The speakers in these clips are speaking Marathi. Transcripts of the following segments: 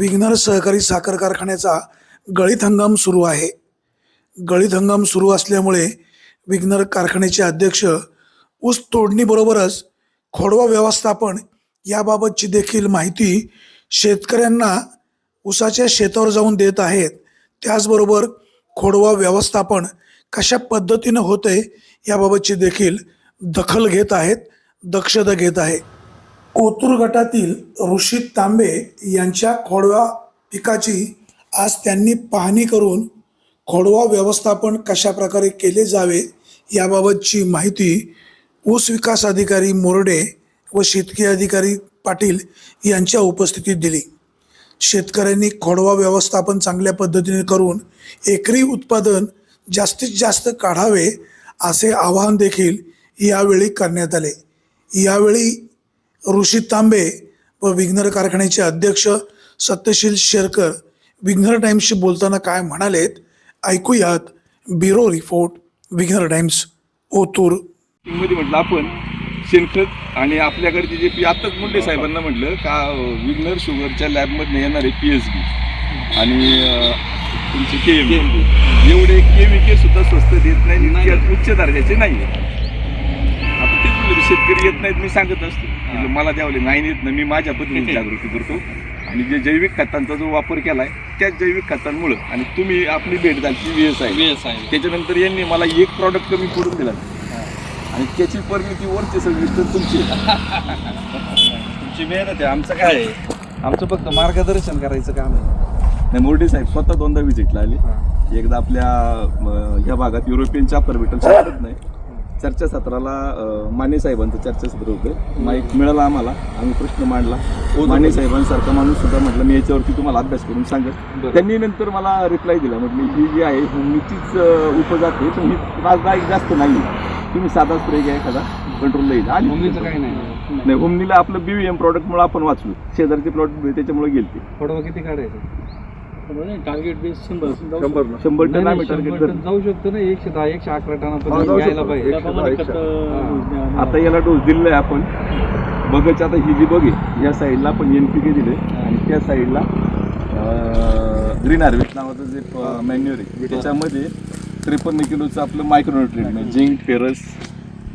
विघ्नर सहकारी साखर कारखान्याचा गळीत हंगाम सुरू आहे. गळीत हंगाम सुरू असल्यामुळे विघ्नर कारखान्याचे अध्यक्ष ऊस तोडणीबरोबरच खोडवा व्यवस्थापन याबाबतची देखील माहिती शेतकऱ्यांना ऊसाच्या शेतावर जाऊन देत आहेत. त्याचबरोबर खोडवा व्यवस्थापन कशा पद्धतीनं होते याबाबतची देखील दखल घेत आहेत दक्षता घेत आहे. ओतूर गटातील ऋषित तांबे यांच्या खोडवा पिकाची आज त्यांनी पाहणी करून खोडवा व्यवस्थापन कशा प्रकारे केले जावे याबाबतची माहिती ऊस विकास अधिकारी मोरडे व शेतकी अधिकारी पाटील यांच्या उपस्थितीत दिली. शेतकऱ्यांनी खोडवा व्यवस्थापन चांगल्या पद्धतीने करून एकरी उत्पादन जास्तीत जास्त काढावे असे आवाहन देखील यावेळी करण्यात आले. यावेळी ऋषी तांबे व विघ्नर कारखान्याचे अध्यक्ष सत्यशील शेरकर विघ्नर टाइम्सशी बोलताना काय म्हणालेत ऐकूयात ब्युरो रिपोर्ट विघ्नर टाइम्स ओतूर. मध्ये म्हटलं आपण शेणखत आणि आपल्याकडचे जे पी आत्ताच मुंडे साहेबांना म्हटलं का विग्नर शुगरच्या लॅबमधनं येणारे पी एच बी आणि तुमचे के एम एवढे के व्ही के सुद्धा स्वस्त देत नाही. उच्च दर्जाचे नाही शेतकरी येत नाहीत मी सांगत असतो. म्हटलं मला द्यावले नाही येत ना मी माझ्या पद्धतीने जागृती करतो. आणि जे जैविक खतांचा जो वापर केलाय त्याच जैविक खतांमुळं. आणि तुम्ही आपली भेट झाली व्ही एस आहे त्याच्यानंतर यांनी मला एक प्रॉडक्ट कमी पडून दिला. आणि त्याची परिमिती वरची सगळी तर तुमची. आहे. तुमची मेहनत आहे आमचं काय आहे? आमचं फक्त मार्गदर्शन करायचं काम आहे. नाही मोर्डे साहेब स्वतः दोनदा व्हिजिटला आले. एकदा आपल्या ह्या भागात युरोपियन चाप्टर भेटल शकत नाही. चर्चासत्राला माने साहेबांचं चर्चासत्र होतं. माईक मिळाला आम्हाला आम्ही प्रश्न मांडला. माने साहेबांसारखा माणूस सुद्धा म्हटलं मी याच्यावरती तुम्हाला अभ्यास करून सांगत त्यांनी नंतर मला रिप्लाय दिला म्हटलं ही जी आहे ही नीतीच उपजात आहे पण ही त्रासदायक जास्त नाही. तुम्ही साधा स्प्रे घ्या एखादा कंट्रोलला येईल आणि काही नाही. नाही होमनीला आपलं बीव्हीएम प्रॉडक्टमुळे आपण वाचलो. शेजारचे प्लॉट त्याच्यामुळे गेलते. फोटो किती काढायचं? टार्गेट बेस शंभर टन आम्ही टार्गेट जाऊ शकतो ना एकशे दहा एकशे अकरा हा, टनापर्यंत यायला. आता याला डोस दिलेला आहे आपण. बघायचं आता ही जी बघे या साईडला आपण एन पी के दिले आणि त्या साईडला ग्रीन हार्वेस्ट नावाचं जे मॅन्युअर आहे त्याच्यामध्ये त्रेपन्न किलोचं आपलं मायक्रोन्युट्रिएंट म्हणजे झिंक फेरस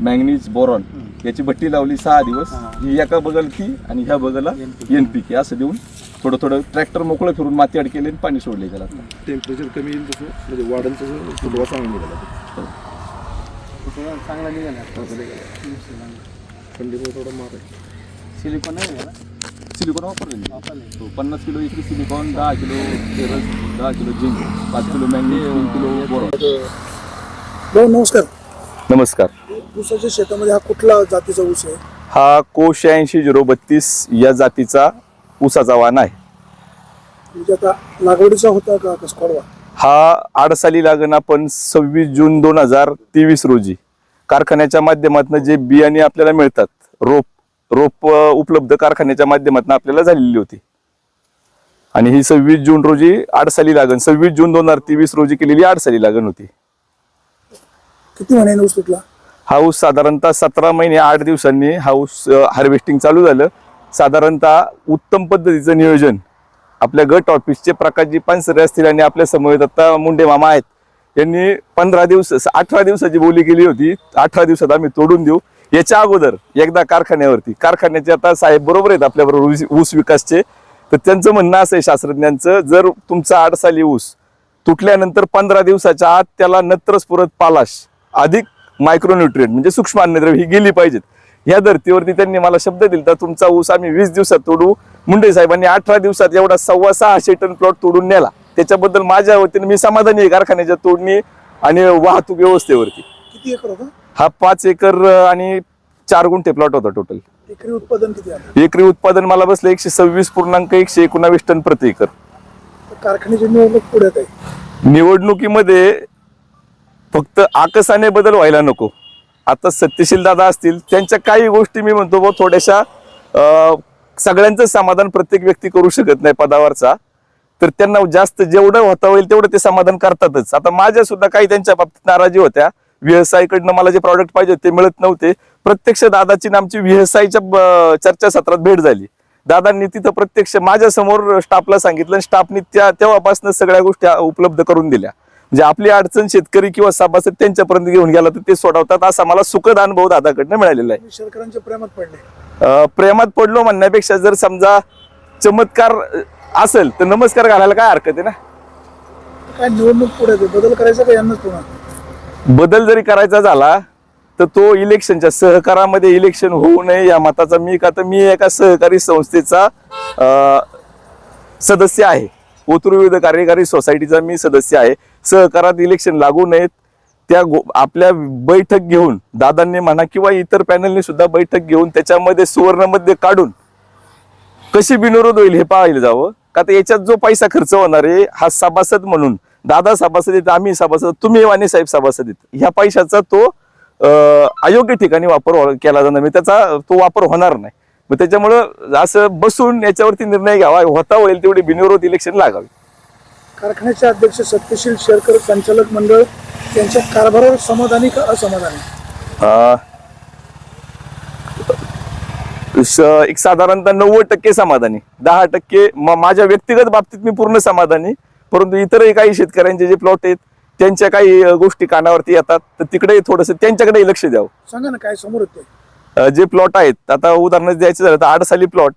मॅंगनीज बोरॉन याची भट्टी लावली सहा दिवस. ही. एका बगल की आणि ह्या बगलला एन पी के असं देऊन थोडं थोडं ट्रॅक्टर मोकळं फिरून माती अडकेले आणि पाणी सोडले त्याला. टेम्परेचर कमी येईल तसं म्हणजे वाढेल तसं फुटवा चांगला निघाला चांगला निघाला थंडीमुळे थोडा मार आहे. सिलिकॉन नाही निघाला सिलिकॉन वापरलेली वापरले. हो, पन्नास किलो एकरी सिलिकॉन दहा किलो फेरस दहा किलो झिंक पाच किलो मॅंगनीज तीन किलो भाऊ नमस्कार. नमस्कार. ऊसाच्या शेतामध्ये हा कुठला जातीचा ऊस आहे? हा को शहाऐंशी झिरो बत्तीस या जातीचा ऊसाचा वाण आहे. म्हणजे आता लागवडीचा होता का कस खोडवा हा आडसाली लागण आपण सव्वीस जून दोन हजार तेवीस रोजी कारखान्याच्या माध्यमातून जे बियाणे आपल्याला मिळतात रोप रोप उपलब्ध कारखान्याच्या माध्यमातून आपल्याला झालेली होती. आणि ही सव्वीस जून रोजी आडसाली लागण सव्वीस जून दोन हजार तेवीस रोजी केलेली आडसाली लागण होती. किती महिन्याने ऊस तुटला? हा ऊस साधारणतः सतरा महिने आठ दिवसांनी हा ऊस हार्वेस्टिंग चालू झालं. साधारणतः उत्तम पद्धतीचं नियोजन. आपल्या गट ऑफिसचे प्रकाशजी पानसरे असतील आणि आपल्या समवेत आता मुंडे मामा आहेत यांनी पंधरा दिवस अठरा दिवसाची बोली केली होती. अठरा दिवसात आम्ही तोडून देऊ. याच्या अगोदर एकदा कारखान्यावरती कारखान्याचे आता साहेब बरोबर आहेत आपल्याबरोबर ऊस- ऊस विकासचे. तर त्यांचं म्हणणं असं आहे शास्त्रज्ञांचं जर तुमचा आडसाली ऊस तुटल्यानंतर पंधरा दिवसाच्या आत त्याला नत्रस्फुरत पालाश अधिक मायक्रोन्युट्रिएंट म्हणजे सूक्ष्म अन्नद्रव्य ही गेली पाहिजेत. या धर्तीवरती त्यांनी मला शब्द दिला तुमचा ऊस आम्ही वीस दिवसात तोडू. मुंडे साहेबांनी अठरा दिवसात एवढा सव्वा सहाशे टन प्लॉट तोडून नेला. त्याच्याबद्दल माझ्या वतीने मी समाधानी आहे कारखान्याच्या तोडणी आणि वाहतूक व्यवस्थेवरती. किती एकर होता? हा पाच एकर आणि चार गुंठे प्लॉट होता टोटल एकरी उत्पादन किती एकरी उत्पादन मला बसलं एकशे सव्वीस पूर्णांक एकशे एकोणावीस टन प्रति एकर. कारखान्याची निवडणूक आहे. निवडणुकीमध्ये फक्त आकसाने बदल व्हायला नको. आता सत्यशील दादा असतील त्यांच्या काही गोष्टी मी म्हणतो बुवा थोड्याशा सगळ्यांचं समाधान प्रत्येक व्यक्ती करू शकत नाही पदावरचा. तर त्यांना जास्त जेवढं होता होईल तेवढं ते समाधान करतातच. आता माझ्या सुद्धा काही त्यांच्या बाबतीत नाराजी होत्या. व्हीएसआय मला जे प्रॉडक्ट पाहिजे होते ते मिळत नव्हते. प्रत्यक्ष दादाची आणि आमची व्हीएसआयच्या चर्चासत्रात भेट झाली. दादांनी तिथं प्रत्यक्ष माझ्यासमोर स्टाफला सांगितलं स्टाफनी त्या तेव्हापासून सगळ्या गोष्टी उपलब्ध करून दिल्या. म्हणजे आपली अडचण शेतकरी किंवा सभासद त्यांच्यापर्यंत घेऊन गेला तर ते सोडवतात असा मला सुखद अनुभव दादाकडनं मिळालेला आहे. शेतकऱ्यांच्या प्रेमात पडले. प्रेमात पडलो म्हणण्यापेक्षा जर समजा चमत्कार असेल तर नमस्कार घालायला काय हरकत आहे ना? काय निवडणूक पुढे बदल करायचा का यांनाच पुन्हा? बदल जरी करायचा झाला तर तो इलेक्शनच्या सहकारामध्ये इलेक्शन होऊ नये या मताचा मी का तर मी एका सहकारी संस्थेचा सदस्य आहे. ओतूर विविध कार्यकारी सोसायटीचा मी सदस्य आहे. सहकारात इलेक्शन लागू नयेत त्या गो- आपल्या बैठक घेऊन दादांनी म्हणा किंवा इतर पॅनलने सुद्धा बैठक घेऊन त्याच्यामध्ये सुवर्णमध्ये काढून कशी बिनविरोध होईल हे पाहायला जावं? का तर याच्यात जो पैसा खर्च होणार आहे हा सभासद म्हणून दादा सभासद येत आम्ही सभासद तुम्ही वाणी साहेब सभासद येत ह्या पैशाचा तो अयोग्य ठिकाणी वापर हो-, केला जाणार म्हणजे त्याचा तो वापर होणार नाही. मग त्याच्यामुळं असं बसून याच्यावरती निर्णय घ्यावा होता होईल तेवढी बिनविरोध इलेक्शन लागावी. कारखान्याचे अध्यक्ष सत्यशील शेरकर संचालक मंडळ यांच्या कारभारावर समाधानी का असमाधानी? एक साधारणतः नव्वद टक्के समाधानी. दहा टक्के माझ्या व्यक्तिगत बाबतीत मी पूर्ण समाधानी. परंतु इतरही काही शेतकऱ्यांचे जे प्लॉट आहेत त्यांच्या काही गोष्टी कानावरती येतात. तर तिकडे थोडस त्यांच्याकडे लक्ष द्यावं. सांगा ना काय समोर जे प्लॉट आहेत आता उदाहरण द्यायचं झालं तर आडसाली प्लॉट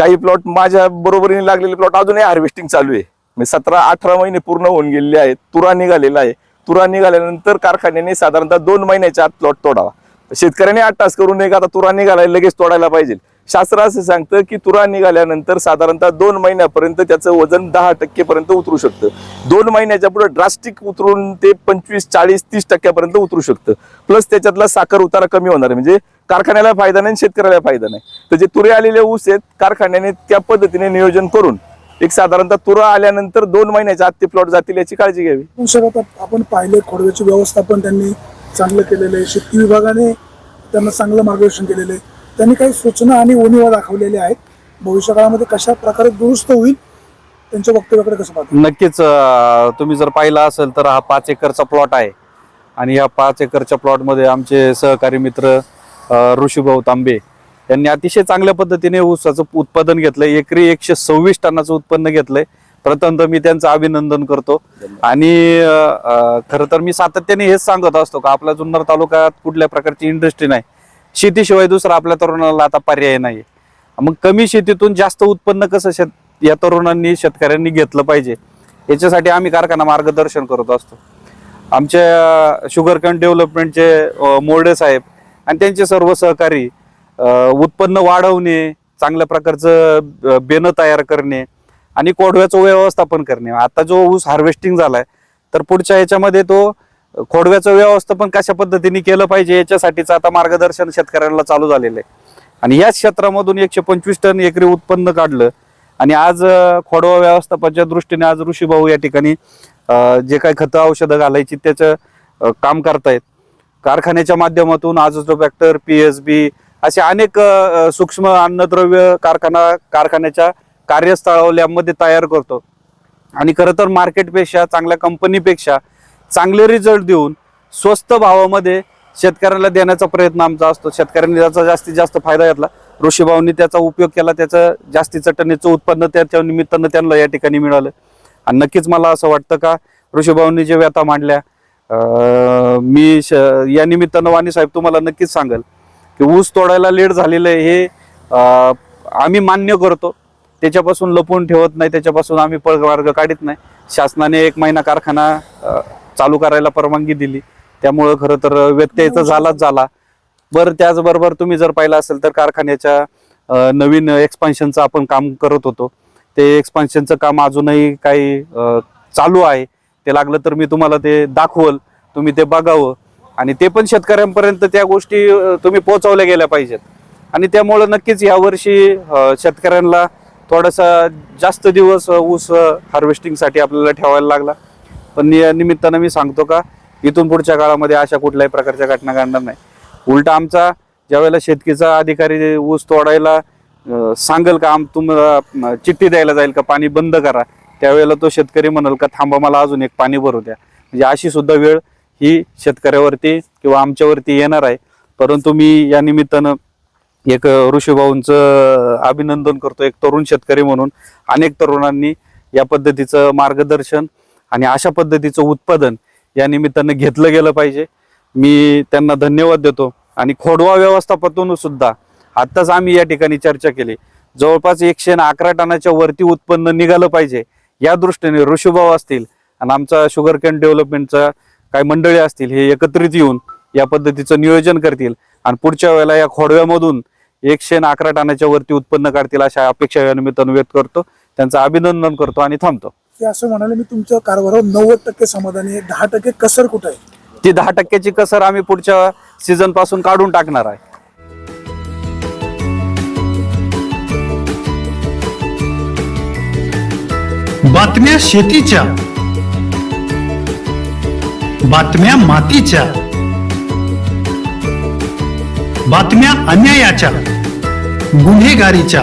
काही प्लॉट माझ्या बरोबरीने लागलेले प्लॉट अजूनही हार्वेस्टिंग चालू आहे. म्हणजे सतरा अठरा महिने पूर्ण होऊन गेलेले आहेत. तुरा निघालेला आहे. तुरा निघाल्यानंतर कारखान्याने साधारणतः दोन महिन्याच्या आत प्लॉट तोडावा. शेतकऱ्याने आठ तास करून एक आता तुरा निघाला लगेच तोडायला पाहिजे. शास्त्र असं सांगतं की तुरा निघाल्यानंतर साधारणतः दोन महिन्यापर्यंत त्याचं वजन दहा टक्केपर्यंत उतरू शकतं. दोन महिन्याच्या पुढे ड्रास्टिक उतरून ते पंचवीस चाळीस तीस टक्क्यापर्यंत उतरू शकतं. प्लस त्याच्यातला साखर उतारा कमी होणार आहे. म्हणजे कारखान्याला फायदा नाही शेतकऱ्याला फायदा नाही. तर जे तुरे आलेले ऊस आहेत कारखान्याने त्या पद्धतीने नियोजन करून एक साधारणतः तुरा आल्यानंतर दोन महिन्याच्या आत ते प्लॉट जातील याची काळजी घ्यावी. पण आता आपण पाहिले खोडव्याचे व्यवस्थापन त्यांनी चांगलं केलेलं आहे. शेती विभागाने त्यांना चांगलं मार्गदर्शन केलेलं आहे. त्यांनी काही सूचना आणि उणीवा दाखवलेल्या आहेत. भविष्य काळामध्ये कशा प्रकारे दुरुस्त होईल त्यांच्या वक्तव्याकडे कसं पाहतो नक्कीच अं, तुम्ही जर पाहिला असेल तर हा पाच एकरचा प्लॉट आहे. आणि या पाच एकरच्या प्लॉटमध्ये आमचे सहकारी मित्र अं, ऋषीभाऊ तांबे यांनी अतिशय चांगल्या पद्धतीने ऊसाचं उत्पादन घेतलंय. एकरी एकशे सव्वीस टनाचं उत्पन्न घेतलंय. प्रथमतः मी त्यांचं अभिनंदन करतो. आणि अं, अं, खरं तर मी सातत्याने हेच सांगत असतो का आपल्या जुन्नर तालुक्यात कुठल्या प्रकारची इंडस्ट्री नाही. शेतीशिवाय दुसरा आपल्या तरुणाला आता पर्याय नाही मग कमी शेतीतून जास्त उत्पन्न कसं शेत या तरुणांनी शेतकऱ्यांनी घेतलं पाहिजे? याच्यासाठी आम्ही कारखाना मार्गदर्शन करत असतो. आमच्या शुगर कॅन डेव्हलपमेंटचे मोर्डे साहेब आणि त्यांचे सर्व सहकारी उत्पन्न वाढवणे चांगल्या प्रकारचं बेनं तयार करणे आणि कोडव्याचं व्यवस्थापन करणे. आता जो ऊस हार्वेस्टिंग झालाय तर पुढच्या याच्यामध्ये तो खोडव्याचं व्यवस्थापन कशा पद्धतीने केलं पाहिजे याच्यासाठीचं आता मार्गदर्शन शेतकऱ्यांना चालू झालेलं आहे. आणि याच क्षेत्रामधून एकशे पंचवीस टन एकरी उत्पन्न काढलं. आणि आज खोडवा व्यवस्थापनाच्या दृष्टीने आज ऋषीभाऊ या ठिकाणी जे काही खतं औषधं घालायची त्याचं काम करतायत. कारखान्याच्या माध्यमातून azotobacter P S B असे अनेक सूक्ष्म अन्नद्रव्य कारखाना कारखान्याच्या कार्यस्थळामध्ये तयार करतो. आणि खरं तर मार्केटपेक्षा चांगल्या कंपनीपेक्षा चांगले रिझल्ट देऊन स्वस्त भावामध्ये शेतकऱ्याला देण्याचा प्रयत्न आमचा असतो. शेतकऱ्यांनी त्याचा जास्तीत जास्त फायदा घेतला. ऋषीभाऊंनी त्याचा उपयोग केला. त्याचं जास्तीचं टनेचं उत्पन्न त्याच्या निमित्तानं त्यांना या ठिकाणी मिळालं. आणि नक्कीच मला असं वाटतं का ऋषीभाऊंनी जे व्यथा मांडल्या मी श- या निमित्तानं वाणी साहेब तुम्हाला नक्कीच सांगेल की ऊस तोडायला लेट झालेलं आहे हे आम्ही मान्य करतो. त्याच्यापासून लपवून ठेवत नाही. त्याच्यापासून आम्ही पळमार्ग काढत नाही. शासनाने एक महिना कारखाना चालू करायला परवानगी दिली. त्यामुळं खरं तर व्यत्यय तर झालाच झाला. बरं त्याचबरोबर तुम्ही जर पाहिलं असेल तर कारखान्याच्या नवीन एक्सपान्शनचं आपण काम करत होतो. ते एक्सपान्शनचं काम अजूनही काही चालू आहे. ते लागलं तर मी तुम्हाला ते दाखवल. तुम्ही ते बघावं. आणि ते पण शेतकऱ्यांपर्यंत त्या गोष्टी तुम्ही पोहोचवल्या गेल्या पाहिजेत. आणि त्यामुळं नक्कीच यावर्षी शेतकऱ्यांना थोडासा जास्त दिवस ऊस हार्वेस्टिंगसाठी आपल्याला ठेवायला लागला. पण या निमित्तानं मी सांगतो का इथून पुढच्या काळामध्ये अशा कुठल्याही प्रकारच्या घटना घडणार नाही. उलट आमचा ज्यावेळेला शेतकीचा अधिकारी ऊस तोडायला सांगेल का आम तुम्हाला चिठ्ठी द्यायला जाईल का पाणी बंद करा त्यावेळेला तो शेतकरी म्हणाल का थांबा मला अजून एक पाणी भरू द्या. म्हणजे अशी सुद्धा वेळ ही शेतकऱ्यावरती किंवा आमच्यावरती येणार आहे. परंतु मी या निमित्तानं एक ऋषीभाऊंचं अभिनंदन करतो एक तरुण शेतकरी म्हणून अनेक तरुणांनी या पद्धतीचं मार्गदर्शन आणि अशा पद्धतीचं उत्पादन या निमित्तानं घेतलं गेलं पाहिजे. मी त्यांना धन्यवाद देतो. आणि खोडवा व्यवस्थापनातून सुद्धा आत्ताच आम्ही या ठिकाणी चर्चा केली. जवळपास एकशे अकरा टनाच्या वरती उत्पन्न निघालं पाहिजे या दृष्टीने ऋषुभाव असतील आणि आमचा शुगर कॅन डेव्हलपमेंटचा काही मंडळी असतील हे एकत्रित येऊन या पद्धतीचं नियोजन करतील आणि पुढच्या वेळेला या खोडव्यामधून एकशे अकरा टनाच्या वरती उत्पन्न काढतील अशा अपेक्षा या निमित्तानं व्यक्त करतो. त्यांचं अभिनंदन करतो आणि थांबतो. ते असं म्हणाले मी तुमच्या कारभारावर नव्वद टक्के समाधानी आहे. दहा टक्के कसर कुठं आहे? ती दहा टक्क्याची कसर आम्ही पुढच्या सीझनपासून काढून टाकणार आहे. बातम्या शेतीच्या बातम्या मातीच्या बातम्या अन्यायाच्या गुन्हेगारीच्या.